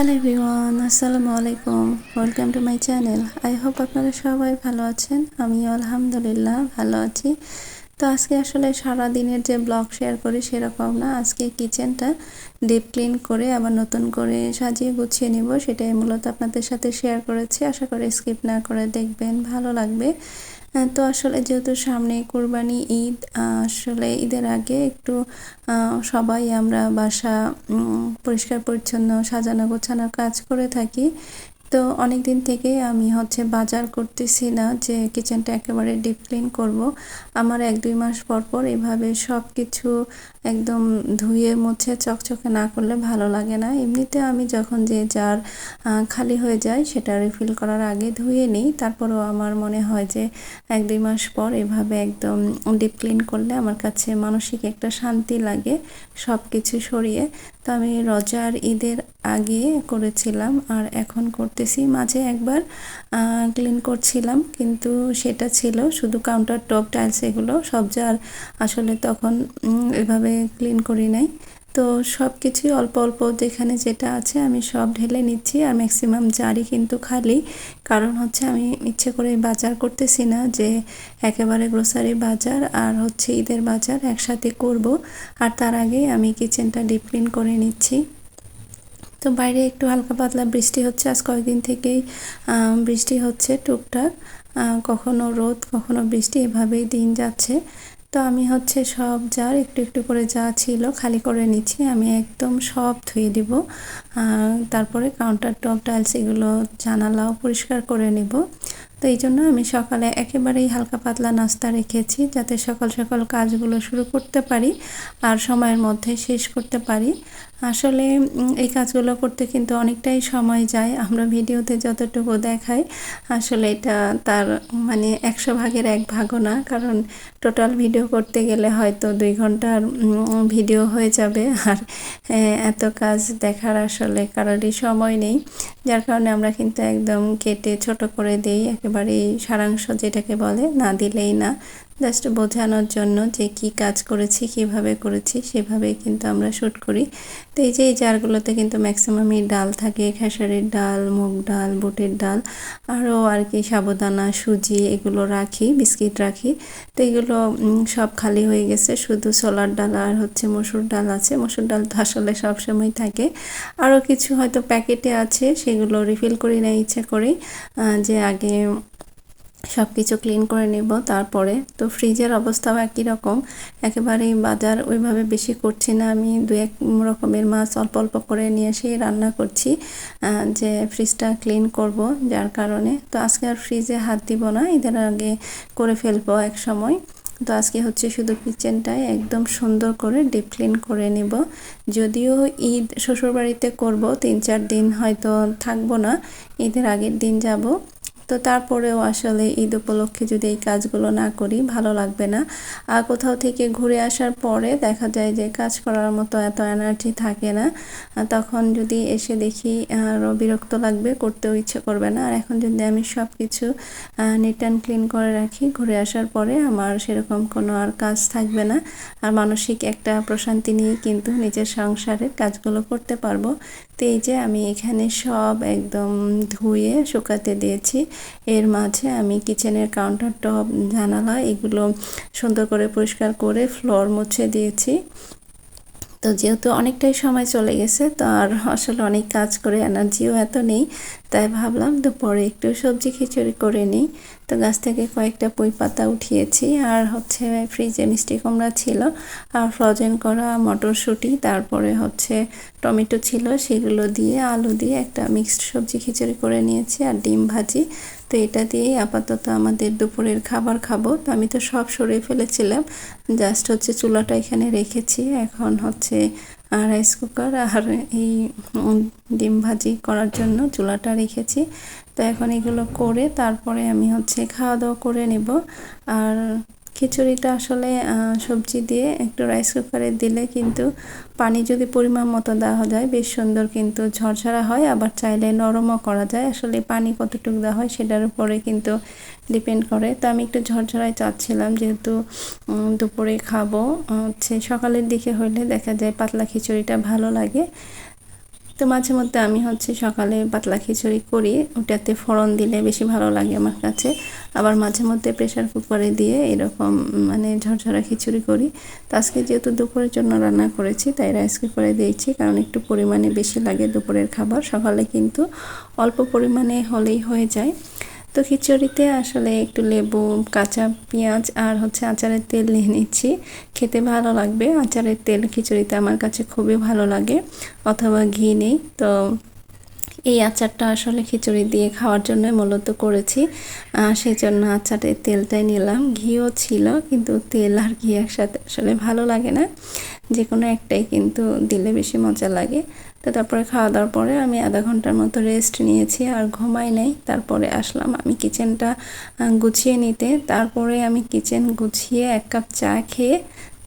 Hello everyone আসসালামু আলাইকুম welcome to my channel I hope আপনারা সবাই ভালো আছেন। আমি আলহামদুলিল্লাহ ভালো আছি। তো আজকে আসলে সারা দিনের যে ব্লগ শেয়ার করি সেরকম না। আজকে কিচেনটা ডিপ ক্লিন করে, আবার নতুন করে সাজিয়ে গুছিয়ে নিব। সেটাই মূলত আপনাদের সাথে শেয়ার করেছি। আশা করি স্কিপ না করে দেখবেন, ভালো লাগবে। তো আসলে যেহেতু সামনে কোরবানি ঈদ আসলে ঈদের আগে একটু সবাই আমরা বাসা পরিষ্কার পরিচ্ছন্ন সাজানো গোছানোর কাজ করে থাকি। তো অনেক দিন থেকেই আমি হচ্ছে বাজার করতেছি না যে কিচেনটা একেবারে ডিপ ক্লিন করব। আমার এক দুই মাস পর পর এভাবে সব কিছু একদম ধুয়ে মুছে চকচকে না করলে ভালো লাগে না। এমনিতে আমি যখন যে যার খালি হয়ে যায় সেটা রিফিল করার আগে ধুয়ে নিই। তারপরেও আমার মনে হয় যে এক দুই মাস পর এভাবে একদম ডিপ ক্লিন করলে আমার কাছে মানসিক একটা শান্তি লাগে সব কিছু সরিয়ে। তো আমি রজার ঈদের আগে করেছিলাম আর এখন করতেছি। মাঝে একবার ক্লিন করছিলাম কিন্তু সেটা ছিল শুধু কাউন্টার টপ টাইলস এগুলো সব যার আসলে তখন এভাবে ক্লিন করি নাই। তো সব কিছুই অল্প অল্প যেখানে যেটা আছে আমি সব ঢেলে নিচ্ছি আর ম্যাক্সিমাম জারি কিন্তু খালি। কারণ হচ্ছে আমি ইচ্ছে করে বাজার করতেছি না যে একেবারে গ্রোসারি বাজার আর হচ্ছে ঈদের বাজার একসাথে করব। আর তার আগে আমি কিচেনটা ডিপ ক্লিন করে নিচ্ছি। তো বাইরে একটু হালকা পাতলা বৃষ্টি হচ্ছে। আজ কয়েকদিন থেকেই বৃষ্টি হচ্ছে টুকটাক। কখনো রোদ, কখনো বৃষ্টি, এভাবেই দিন যাচ্ছে। তো আমি হচ্ছে সব যার একটু একটু করে যা ছিল খালি করে নিচ্ছি, আমি একদম সব ধুয়ে দিব। তারপরে কাউন্টার টপ টাইলস এগুলো জানালাও পরিষ্কার করে নেব। তো এই জন্য আমি সকালে একেবারেই হালকা পাতলা নাস্তা রেখেছি যাতে সকাল সকাল কাজগুলো শুরু করতে পারি আর সময়ের মধ্যে শেষ করতে পারি। আসলে এই কাজগুলো করতে কিন্তু অনেকটাই সময় যায়, আমরা ভিডিওতে যতটুকু দেখাই আসলে এটা তার মানে একশো ভাগের এক ভাগও না, কারণ টোটাল ভিডিও করতে গেলে হয়তো দুই ঘণ্টার ভিডিও হয়ে যাবে। আর এত কাজ দেখার আসলে কারোরই সময় নেই। যার কারণে আমরা কিন্তু একদম কেটে ছোট করে দিই। একেবারেই সারাংশ যেটাকে বলে না দিলেই না। জাস্ট বোঝানোর জন্য যে কি কাজ করেছি, কীভাবে করেছি, সেভাবেই কিন্তু আমরা শ্যুট করি। তো এই যে এই জারগুলোতে কিন্তু ম্যাক্সিমামই ডাল থাকে, খেসারির ডাল, মুগ ডাল, বুটের ডাল, আরও আর কি সাবুদানা, সুজি এগুলো রাখি, বিস্কিট রাখি। তো এগুলো সব খালি হয়ে গেছে। শুধু সোলার ডাল আর হচ্ছে মসুর ডাল আছে। মসুর ডাল তো আসলে সবসময় থাকে। আরও কিছু হয়তো প্যাকেটে আছে, সেগুলো রিফিল করি না ইচ্ছে করেই। যে আগে সব কিছু ক্লিন করে নেব, তারপরে তো ফ্রিজের অবস্থাও একই রকম। একেবারেই বাজার ওইভাবে বেশি করছি না। আমি দু এক রকমের মাছ অল্প অল্প করে নিয়ে এসেই রান্না করছি যে ফ্রিজটা ক্লিন করব যার কারণে। তো আজকে আর ফ্রিজে হাত দিব না, এদের আগে করে ফেলব এক সময়। তো আজকে হচ্ছে শুধু কিচেনটাই একদম সুন্দর করে ডিপ ক্লিন করে নেব। যদিও ঈদ শ্বশুরবাড়িতে করব, তিন চার দিন হয়তো থাকব না, ঈদের আগের দিন যাব। তো তারপরেও আসলে ঈদ উপলক্ষে যদি এই কাজগুলো না করি, ভালো লাগবে না। আর কোথাও থেকে ঘুরে আসার পরে দেখা যায় যে কাজ করার মতো এত এনার্জি থাকে না। তখন যদি এসে দেখি আরও বিরক্ত লাগবে, করতেও ইচ্ছে করবে না। আর এখন যদি আমি সব কিছু নিট অ্যান্ড ক্লিন করে রাখি, ঘুরে আসার পরে আমার সেরকম কোনো আর কাজ থাকবে না। আর মানসিক একটা প্রশান্তি নিয়ে কিন্তু নিজের সংসারের কাজগুলো করতে পারব। তো এই যে আমি এখানে সব একদম ধুয়ে শুকাতে দিয়েছি। এর মাঝে আমি কিচেনের কাউন্টার টপ জানালা এগুলো সুন্দর করে পরিষ্কার করে ফ্লোর মুছে দিয়েছি। তো যেহেতু অনেকটাই সময় চলে গেছে, তো আর আসলে অনেক কাজ করে এনার্জিও এত নেই, তাই ভাবলাম দুপুরে একটু সবজি খিচুড়ি করে নিই। তো গাছ থেকে কয়েকটা পুঁই পাতা উঠিয়েছি, আর হচ্ছে ফ্রিজে মিষ্টি কুমড়া ছিল, আর ফ্রোজেন করা মটরশুঁটি, তারপরে হচ্ছে টমেটো ছিল, সেগুলো দিয়ে আলু দিয়ে একটা মিক্সড সবজি খিচুড়ি করে নিয়েছি, আর ডিম ভাজি। তো এটা দিয়েই আপাতত আমাদের দুপুরের খাবার খাব। তো আমি তো সব সরিয়ে ফেলেছিলাম। জাস্ট হচ্ছে চুলাটা এখানে রেখেছি। এখন হচ্ছে রাইস কুকার আর এই ডিম ভাজি করার জন্য চুলাটা রেখেছি। তো এখন এগুলো করে তারপরে আমি হচ্ছে খাওয়া দাওয়া করে নেব। আর খিচুড়িটা আসলে সবজি দিয়ে একটু রাইস কুকারে দিলে কিন্তু পানি যদি পরিমাণ মতো দেওয়া যায়, বেশ সুন্দর কিন্তু ঝরঝরা হয়। আবার চাইলে নরমও করা যায়। আসলে পানি কতটুকু দেওয়া হয় সেটার উপরে কিন্তু ডিপেন্ড করে। তো আমি একটু ঝরঝরাই চাচ্ছিলাম যেহেতু দুপুরে খাব। হচ্ছে সকালের দিকে হলে দেখা যায় পাতলা খিচুড়িটা ভালো লাগে। তো মাঝে মধ্যে আমি হচ্ছে সকালে পাতলা খিচুড়ি করি, ওটাতে ফোড়ন দিলে বেশি ভালো লাগে আমার কাছে। আবার মাঝে মধ্যে প্রেশার কুকারে দিয়ে এরকম মানে ঝরঝরা খিচুড়ি করি। তো আজকে যেহেতু দুপুরের জন্য রান্না করেছি, তাই রাইস কুকারে দিয়েছি, কারণ একটু পরিমাণে বেশি লাগে দুপুরের খাবার। সকালে কিন্তু অল্প পরিমাণে হলেই হয়ে যায়। তো খিচুড়িতে আসলে একটু লেবু, কাঁচা পেঁয়াজ আর হচ্ছে আচারের তেল নিয়ে নিচ্ছি। খেতে ভালো লাগবে। আচারের তেল খিচুড়িতে আমার কাছে খুবই ভালো লাগে, অথবা ঘি নেই। তো এই আচারটা আসলে খিচুড়ি দিয়ে খাওয়ার জন্য মূলত করেছি। সেই জন্য আচারের তেলটাই নিলাম। ঘিও ছিল, কিন্তু তেল আর ঘি একসাথে আসলে ভালো লাগে না। যে কোনো একটাই কিন্তু দিলে বেশি মজা লাগে। তো তারপরে খাওয়া দাওয়ার পরে আমি আধা ঘণ্টার মতো রেস্ট নিয়েছি, আর ঘুমাই নাই। তারপরে আসলাম আমি কিচেনটা গুছিয়ে নিতে। তারপরে আমি কিচেন গুছিয়ে এক কাপ চা খেয়ে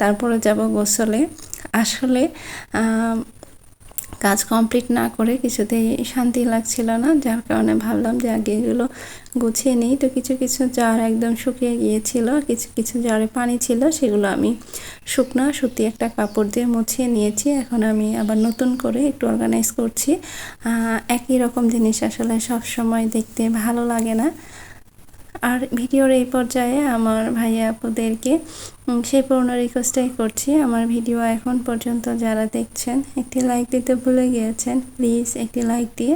তারপরে যাব গোসলে। আসলে কাজ কমপ্লিট না করে কিছুতেই শান্তি লাগছিল না, যার কারণে ভাবলাম যে আগে এগুলো গুছিয়ে নিই। তো কিছু কিছু জার একদম শুকিয়ে গিয়েছিল, কিছু কিছু জারে পানি ছিল, সেগুলো আমি শুকনা সুতি একটা কাপড় দিয়ে মুছিয়ে নিয়েছি। এখন আমি আবার নতুন করে একটু অর্গানাইজ করছি। একই রকম জিনিস আসলে সব সময় দেখতে ভালো লাগে না। আর ভিডিওর এই পর্যায়ে আমার ভাইয়া আপুদেরকে সেই পুরনো রিকোয়েস্টটাই করছি। আমার ভিডিও এখন পর্যন্ত যারা দেখছেন, একটি লাইক দিতে ভুলে গিয়েছেন প্লিজ একটি লাইক দিয়ে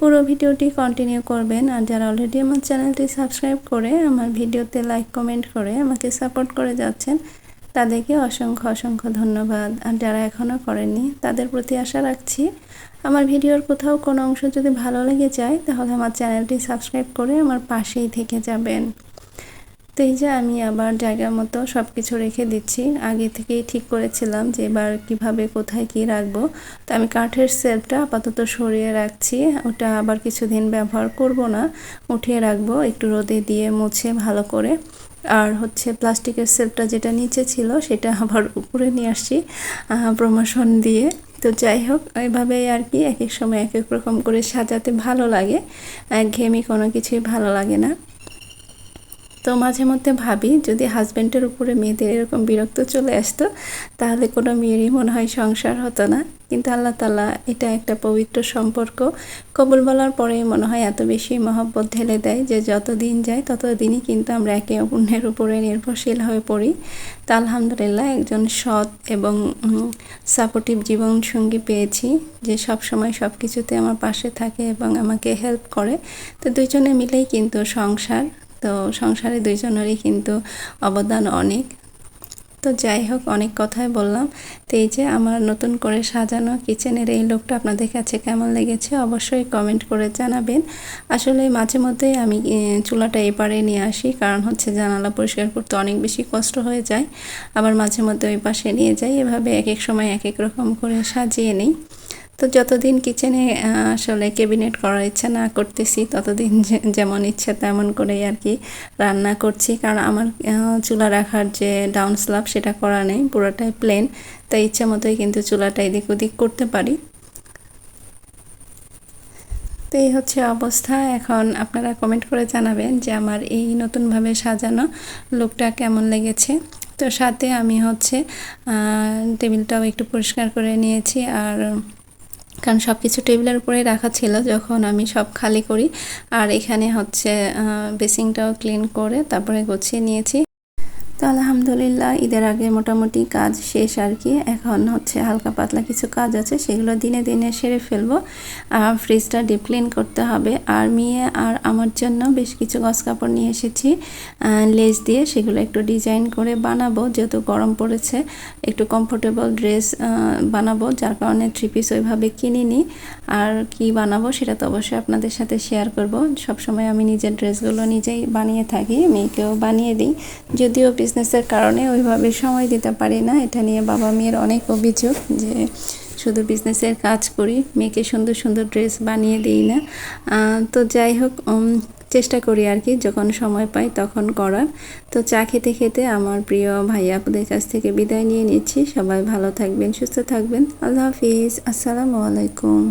পুরো ভিডিওটি কন্টিনিউ করবেন। আর যারা অলরেডি আমার চ্যানেলটি সাবস্ক্রাইব করে, আমার ভিডিওতে লাইক কমেন্ট করে আমাকে সাপোর্ট করে যাচ্ছেন তাদেরকে অসংখ্য অসংখ্য ধন্যবাদ। আর যারা এখনও করেননি, তাদের প্রতি আশা রাখছি আমার ভিডিওর কোথাও কোনো অংশ যদি ভালো লেগে যায়, তাহলে আমার চ্যানেলটি সাবস্ক্রাইব করে আমার পাশেই থেকে যাবেন। তো এই যে আমি আবার জায়গা মতো সব কিছু রেখে দিচ্ছি। আগে থেকেই ঠিক করেছিলাম যে এবার কীভাবে, কোথায় কি রাখব। তো আমি কাঠের সেলফটা আপাতত সরিয়ে রাখছি। ওটা আবার কিছুদিন ব্যবহার করব না। উঠিয়ে রাখব, একটু রোদে দিয়ে মুছে ভালো করে। আর হচ্ছে প্লাস্টিকের সেপটা যেটা নিচে ছিল, সেটা আবার উপরে নিয়ে আসছি প্রমোশন দিয়ে। তো যাই হোক, এভাবেই আর কি, এক এক সময় এক এক রকম করে সাজাতে ভালো লাগে। ঘেমি কোনো কিছুই ভালো লাগে না। তো মাঝে মধ্যে ভাবি, যদি হাজব্যান্ডের উপরে মেয়েদের এরকম বিরক্ত চলে আসতো, তাহলে কোনো মেয়েরই মনে হয় সংসার হতো না। কিন্তু আল্লাহ তালা এটা একটা পবিত্র সম্পর্ক। কবুল বলার পরেই মনে হয় এত বেশি মহব্বত ঢেলে দেয় যে যত দিন যায় তত দিনই কিন্তু আমরা একে অন্যের উপরে নির্ভরশীল হয়ে পড়ি। তা আলহামদুলিল্লাহ একজন সৎ এবং সাপোর্টিভ জীবন সঙ্গী পেয়েছি, যে সব সময় সব কিছুতে আমার পাশে থাকে এবং আমাকে হেল্প করে। তো দুজনে মিলেই কিন্তু সংসার তো সংসারে দুইজনেরই কিন্তু অবদান অনেক। তো যাই হোক, অনেক কথাই বললাম। তো এই যে আমার নতুন করে সাজানো কিচেনের এই লোকটা আপনাদের কাছে কেমন লেগেছে অবশ্যই কমেন্ট করে জানাবেন। আসলে মাঝে মধ্যেই আমি চুলাটা এপারে নিয়ে আসি, কারণ হচ্ছে জানালা পরিষ্কার করতে অনেক বেশি কষ্ট হয়ে যায়। আবার মাঝে মধ্যে ওই পাশে নিয়ে যাই। এভাবে এক এক সময় এক এক রকম করে সাজিয়ে নিই। তো যতদিন কিচেনে আসলে ক্যাবিনেট করার ইচ্ছা না করতেছি, ততদিন যেমন ইচ্ছা তেমন করেই আর কি রান্না করছি। কারণ আমার চুলা রাখার যে ডাউন স্ল্যাব সেটা করা নেই, পুরোটাই প্লেন তাই ইচ্ছা মতোই কিন্তু চুলাটা এদিক ওদিক করতে পারি। তো এই হচ্ছে অবস্থা। এখন আপনারা কমেন্ট করে জানাবেন যে আমার এই নতুনভাবে সাজানো লুকটা কেমন লেগেছে। তো সাথে আমি হচ্ছে টেবিলটাও একটু পরিষ্কার করে নিয়েছি। আর কারণ সব কিছু টেবিলের উপরে রাখা ছিল যখন আমি সব খালি করি। আর এখানে হচ্ছে বেসিংটাও ক্লিন করে তারপরে গুছিয়ে নিয়েছি। তো আলহামদুলিল্লাহ, ঈদের আগে মোটামুটি কাজ শেষ আর কি। এখন হচ্ছে হালকা পাতলা কিছু কাজ আছে, সেগুলো দিনে দিনে সেরে ফেলব। আর ফ্রিজটা ডিপ ক্লিন করতে হবে। আর মেয়ে আর আমার জন্য বেশ কিছু গছ কাপড় নিয়ে এসেছি। লেস দিয়ে সেগুলো একটু ডিজাইন করে বানাবো। যেহেতু গরম পড়েছে, একটু কমফোর্টেবল ড্রেস বানাবো, যার কারণে থ্রি পিস ওইভাবে কিনিনি। আর কি বানাবো সেটা তো অবশ্যই আপনাদের সাথে শেয়ার করব। সবসময় আমি নিজের ড্রেসগুলো নিজেই বানিয়ে থাকি, মেয়েকেও বানিয়ে দিই। যদিও বিজনেসের কারণে ওইভাবে সময় দিতে পারি না। এটা নিয়ে বাবা মেয়ের অনেক অভিযোগ যে শুধু বিজনেসের কাজ করি, মেয়েকে সুন্দর সুন্দর ড্রেস বানিয়ে দিই না। তো যাই হোক চেষ্টা করি আর কি, যখন সময় পাই তখন করার। তো চা খেতে খেতে আমার প্রিয় ভাইয়া আপনাদের কাছ থেকে বিদায় নিয়ে নিচ্ছি। সবাই ভালো থাকবেন, সুস্থ থাকবেন। আল্লাহ হাফিজ। আসসালামু আলাইকুম।